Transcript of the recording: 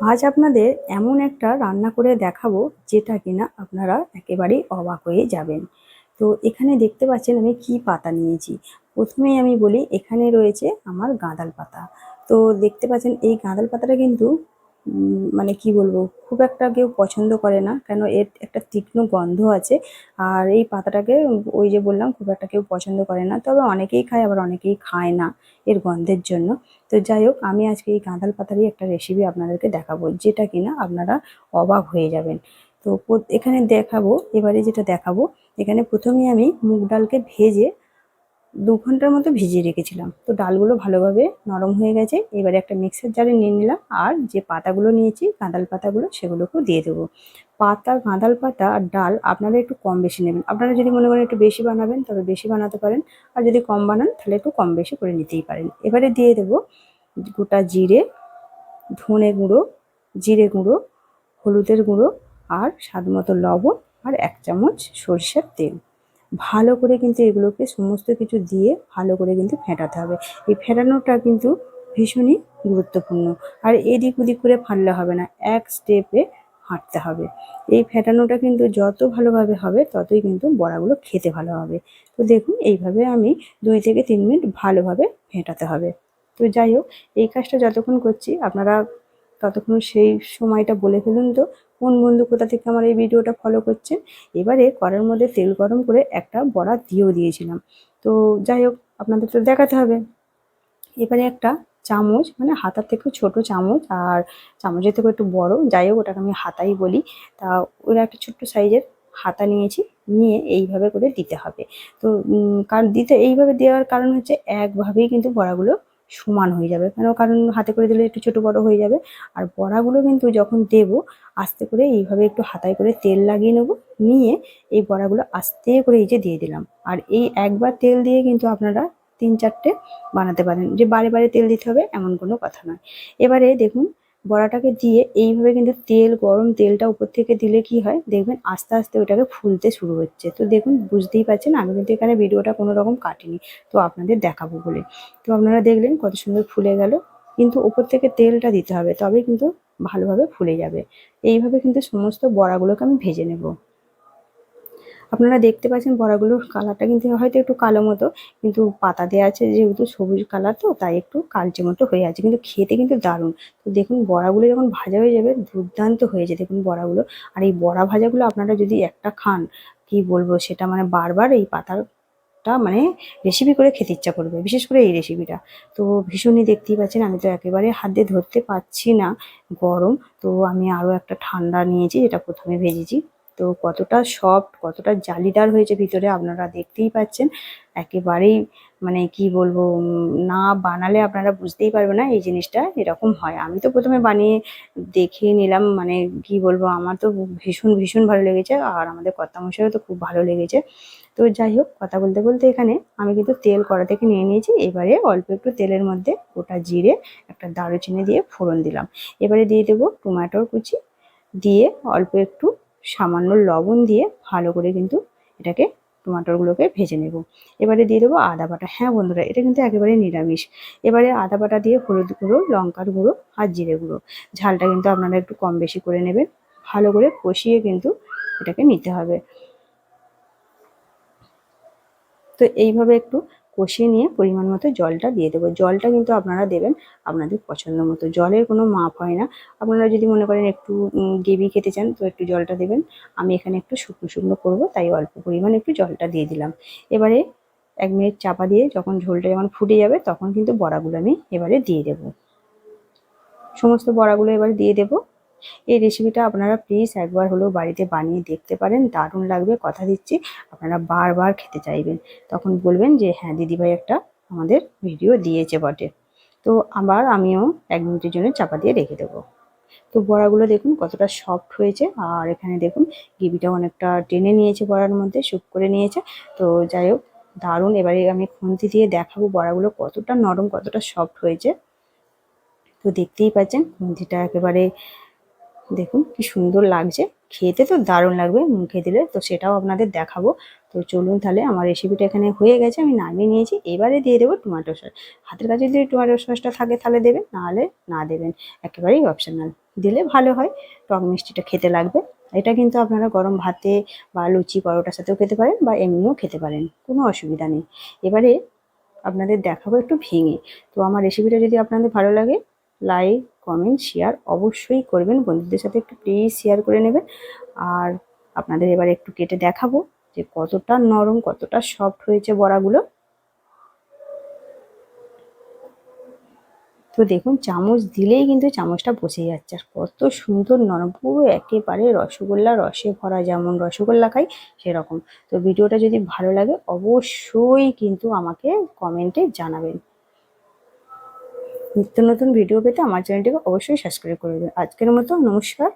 আজ আপনাদের এমন একটা রান্না করে দেখাবো যেটা কিনা আপনারা একেবারেই অবাক হয়ে যাবেন। তো এখানে দেখতে পাচ্ছেন আমি কি পাতা নিয়েছি। প্রথমেই আমি বলি এখানে রয়েছে আমার গাঁদাল পাতা। তো দেখতে পাচ্ছেন এই গাঁদাল পাতাটা কিন্তু মানে কি বলব, খুব একটা কেউ পছন্দ করে না। কেন এর একটা তীক্ষ্ণ গন্ধ আছে। আর এই পাতাটাকে ওই যে বললাম, খুব একটা কেউ পছন্দ করে না। তবে অনেকেই খায়, আবার অনেকেই খায় না এর গন্ধের জন্য। তো যাই হোক, আমি আজকে এই গাঁদাল পাতারই একটা রেসিপি আপনাদেরকে দেখাবো, যেটা কিনা আপনারা অবাক হয়ে যাবেন। তো এখানে দেখাবো, এবারে যেটা দেখাবো, এখানে প্রথমে আমি মুগ ডালকে ভেজে দু ঘণ্টার মতো ভিজিয়ে রেখেছিলাম। তো ডালগুলো ভালোভাবে নরম হয়ে গেছে। এবারে একটা মিক্সার জারে নিয়ে নিলাম আর যে পাতাগুলো নিয়েছি, গাঁদাল পাতাগুলো, সেগুলোকেও দিয়ে দেবো। পাতা, গাঁদাল পাতা আর ডাল আপনারা একটু কম বেশি নেবেন। আপনারা যদি মনে করেন একটু বেশি বানাবেন, তবে বেশি বানাতে পারেন। আর যদি কম বানান, তাহলে একটু কম বেশি করে নিতেই পারেন। এবারে দিয়ে দেবো গোটা জিরে, ধনে গুঁড়ো, জিরে গুঁড়ো, হলুদের গুঁড়ো আর স্বাদ মতো লবণ আর এক চামচ সরষের তেল। ভালো করে কিন্তু এগুলোকে সমস্ত কিছু দিয়ে ভালো করে কিন্তু ফেটাতে হবে। এই ফেটানোটা কিন্তু ভীষণই গুরুত্বপূর্ণ। আর এদিক ওদিক করে ফাটলে হবে না, এক স্টেপে হাঁটতে হবে। এই ফেটানোটা কিন্তু যত ভালোভাবে হবে, ততই কিন্তু বড়াগুলো খেতে ভালো হবে। তো দেখুন, এইভাবে আমি দুই থেকে তিন মিনিট ভালোভাবে ফেটাতে হবে। তো যাই হোক, এই কাজটা যতক্ষণ করছি, আপনারা ততক্ষণ সেই সময়টা বলে ফেলুন তো কোন বন্ধু কোথা থেকে আমার এই ভিডিওটা ফলো করছেন এবারে কড়ার মধ্যে তেল গরম করে একটা বড়া দিয়েও দিয়েছিলাম। তো যাই হোক, আপনাদের তো দেখাতে হবে। এবারে একটা চামচ মানে হাতার থেকেও ছোট চামচ আর চামচের থেকেও একটু বড়, যাই হোক, ওটাকে আমি হাতাই বলি। তা ওরা একটা ছোট্ট সাইজের হাতা নিয়েছি, নিয়ে এইভাবে করে দিতে হবে। তো কারণ দিতে, এইভাবে দেওয়ার কারণ হচ্ছে একভাবেই কিন্তু বড়াগুলো সমান হয়ে যাবে। কেন? কারণ হাতে করে দিলে একটু ছোট বড় হয়ে যাবে। আর বড়াগুলো কিন্তু যখন দেব, আস্তে করে এইভাবে একটু হাতায় করে তেল লাগিয়ে নেব। নিয়ে এই বড়াগুলো আস্তে করে এই যে দিয়ে দিলাম। আর এই একবার তেল দিয়ে কিন্তু আপনারা তিন চারটে বানাতে পারেন। যে বারে বারে তেল দিতে হবে এমন কোনো কথা নয়। এবারে দেখুন বড়াটাকে দিয়ে এইভাবে কিন্তু তেল, গরম তেলটা উপর থেকে দিলে কি হয়? দেখবেন আস্তে আস্তে ওটাকে ফুলতে শুরু হচ্ছে। তো দেখুন, বুঝতেই পারছেন, আমি কিন্তু এখানে ভিডিওটা কোনো রকম কাটিনি। তো আপনাদের দেখাবো বলে। তো আপনারা দেখলেন কত সুন্দর ফুলে গেল। কিন্তু উপর থেকে তেলটা দিতে হবে তবে কিন্তু ভালোভাবে ফুলে যাবে। এইভাবে কিন্তু সমস্ত বড়াগুলোকে আমি ভেজে নেব। আপনারা দেখতে পাচ্ছেন বড়াগুলোর কালারটা কিন্তু হয়তো একটু কালো মতো, কিন্তু পাতা দেওয়া আছে যেহেতু সবুজ কালার তো, তাই একটু কালচে মতো হয়ে আছে, কিন্তু খেতে কিন্তু দারুণ। তো দেখুন বড়াগুলো যখন ভাজা হয়ে যাবে, দুর্দান্ত হয়ে হয়েছে দেখুন বড়াগুলো। আর এই বড়া ভাজাগুলো আপনারা যদি একটা খান, কি বলব সেটা মানে বারবার এই পাতার মানে রেসিপি করে খেতে ইচ্ছা করবে, বিশেষ করে এই রেসিপিটা তো ভীষণই দেখতেই পাচ্ছেন, আমি তো একেবারে হাত দিয়ে ধরতে পারছি না গরম, তো আমি আরও একটা ঠান্ডা নিয়েছি, যেটা প্রথমে ভেজেছি। তো কতটা সফট কতটা জালিদার হয়েছে ভিতরে আপনারা দেখতেই পাচ্ছেন। একেবারেই মানে কি বলব না বানালে আপনারা বুঝতেই পারবেন না এই জিনিসটা এরকম হয়। আমি তো প্রথমে বানিয়ে দেখে নিলাম মানে কি বলব, আমার তো ভীষণ ভীষণ ভালো লেগেছে আর আমাদের কর্তামশাইও তো খুব ভালো লেগেছে। তো যাই হোক, কথা বলতে বলতে এখানে আমি কিন্তু তেল কড়া থেকে নিয়ে নিয়েছি, এবারে অল্প একটু তেলের মধ্যে গোটা জিরে একটা দারুচিনি দিয়ে ফোড়ন দিলাম। এবারে দিয়ে দেবো টমেটোর কুচি, দিয়ে অল্প একটু সামান্য লবণ দিয়ে ভালো করে কিন্তু এটাকে টমাটোরগুলোকে ভেজে নেব। এবারে দিয়ে দেবো আদা বাটা। হ্যাঁ বন্ধুরা, এটা কিন্তু একেবারে নিরামিষ। এবারে আদা বাটা দিয়ে হলুদ গুঁড়ো, লঙ্কার গুঁড়ো আর জিরে গুঁড়ো। ঝালটা কিন্তু আপনারা একটু কম বেশি করে নেবেন। ভালো করে কষিয়ে কিন্তু এটাকে নিতে হবে। তো এইভাবে একটু কষিয়ে নিয়ে পরিমাণ মতো জলটা দিয়ে দেবো। জলটা কিন্তু আপনারা দেবেন আপনাদের পছন্দ মতো। জলের কোনো মাপ হয় না। আপনারা যদি মনে করেন একটু গ্রেভি খেতে চান, তো একটু জলটা দেবেন। আমি এখানে একটু শুকনো শুকনো করব, তাই অল্প পরিমাণ একটু জলটা দিয়ে দিলাম। এবারে এক মিনিট চাপা দিয়ে যখন ঝোলটা যখন ফুটে যাবে, তখন কিন্তু বড়াগুলো আমি এবারে দিয়ে দেব। সমস্ত বড়াগুলো এবার দিয়ে দেব। এই রেসিপিটা আপনারা প্লিজ একবার হলেও বাড়িতে বানিয়ে দেখতে পারেন, দারুণ লাগবে। কথা দিচ্ছি, আপনারা বারবার খেতে চাইবেন। তখন বলবেন যে হ্যাঁ দিদিভাই একটা আমাদের ভিডিও দিয়েছে বটে। তো আবার আমিও এক মিনিটের জন্য চাপা দিয়ে রেখে দেবো। তো বড়াগুলো দেখুন কতটা সফট হয়েছে, আর এখানে দেখুন গ্রেভিটাও অনেকটা টেনে নিয়েছে বড়ার মধ্যে শুক করে নিয়েছে। তো যাই হোক, দারুণ। এবারে আমি খুন্তি দিয়ে দেখাবো বড়াগুলো কতটা নরম, কতটা সফট হয়েছে। তো দেখতেই পাচ্ছেন খুন্তিটা একেবারে দেখুন কি সুন্দর লাগছে। খেতে তো দারুণ লাগবে মুখে দিলে, তো সেটাও আপনাদের দেখাবো। তো চলুন তাহলে আমার রেসিপিটা এখানে হয়ে গেছে, আমি নামিয়ে নিয়েছি। এবারে দিয়ে দেবো টমেটো সস হাতের কাছে যদি টমেটো সসটা থাকে তাহলে দেবেন নাহলে না দেবেন। একেবারেই অপশনাল দিলে ভালো হয়, টক মিষ্টিটা খেতে লাগবে। এটা কিন্তু আপনারা গরম ভাতে বা লুচি পরোটার সাথেও খেতে পারেন বা এমনিও খেতে পারেন, কোনো অসুবিধা নেই। এবারে আপনাদের দেখাবো একটু ভেঙে। তো আমার রেসিপিটা যদি আপনাদের ভালো লাগে লাইক, কমেন্ট, শেয়ার অবশ্যই করবেন। বন্ধুদের সাথে একটু প্লিজ শেয়ার করে নেবেন। আর আপনাদের এবার একটু কেটে দেখাবো যে কতটা নরম, কতটা সফট হয়েছে বড়াগুলো। তো দেখুন, চামচ দিলেই কিন্তু চামচটা বসে যাচ্ছে। আর কত সুন্দর নরম, পুরো একেবারে রসগোল্লা, রসে ভরা যেমন রসগোল্লা খাই, সেরকম। তো ভিডিওটা যদি ভালো লাগে, অবশ্যই কিন্তু আমাকে কমেন্টে জানাবেন। নিত্য নতুন ভিডিও পেতে আমার চ্যানেলটিকে অবশ্যই সাবস্ক্রাইব করে দেবেন। আজকের মতো নমস্কার।